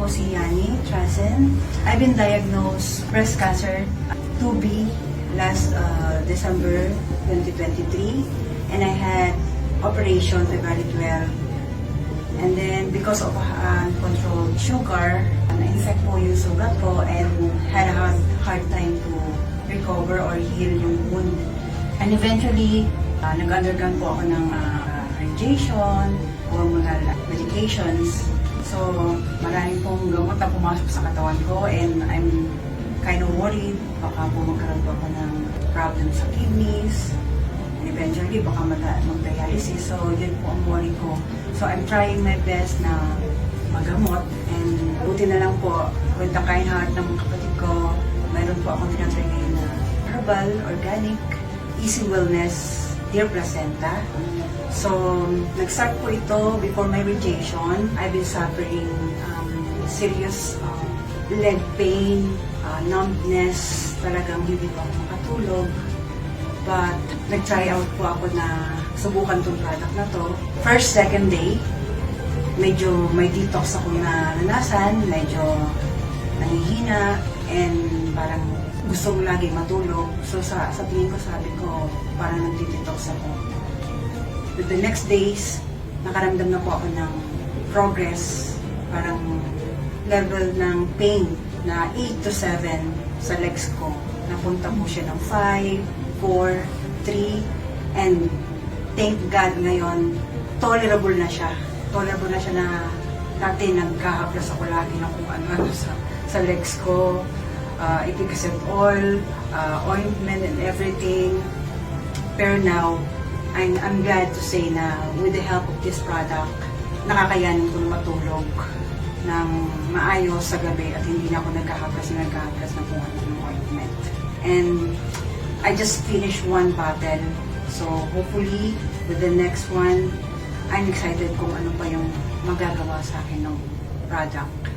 po si Yani Trasen. I've been diagnosed breast cancer 2B last uh, December 2023 and I had operation February 12 and then because of uh, uncontrolled sugar, na-infect po yung sugat ko and had a hard, hard time to recover or heal yung wound. And eventually, uh, nag-undergone po ako ng uh, radiation, hormonal medications. So, maraming pong gamot na pumasok sa katawan ko and I'm kind of worried. Baka po magkaroon po ako ng problem sa kidneys. And eventually, baka mag- mag-dialysis. So, yun po ang worry ko. So, I'm trying my best na magamot. And buti na lang po, with the kind heart ng kapatid ko, mayroon po akong tinatry ngayon na herbal, organic, easy wellness, dear placenta. So, nag-start po ito before my radiation. I've been suffering um, serious um, leg pain, uh, numbness, talagang hindi po ako makatulog. But, nag-try out po ako na subukan tong product na to. First, second day, medyo may detox ako na naranasan, medyo nangihina, and parang gusto ko lagi matulog. So sa, sa tingin ko, sabi ko, parang nagdi-detox ako. But the next days, nakaramdam na po ako ng progress, parang level ng pain na 8 to 7 sa legs ko. Napunta po siya ng 5, 4, 3, and thank God ngayon, tolerable na siya. Tolerable na siya na dati nagkahaplas ako lagi ng kung ano sa, sa legs ko. Uh, efficacy oil, uh, ointment and everything. Pero now, I'm, I'm glad to say na with the help of this product, nakakayanin ko na matulog ng maayos sa gabi at hindi na ako nagkahaplas na nagkahaplas ng kung ano ointment. And I just finished one bottle. So hopefully, with the next one, I'm excited kung ano pa yung magagawa sa akin ng product.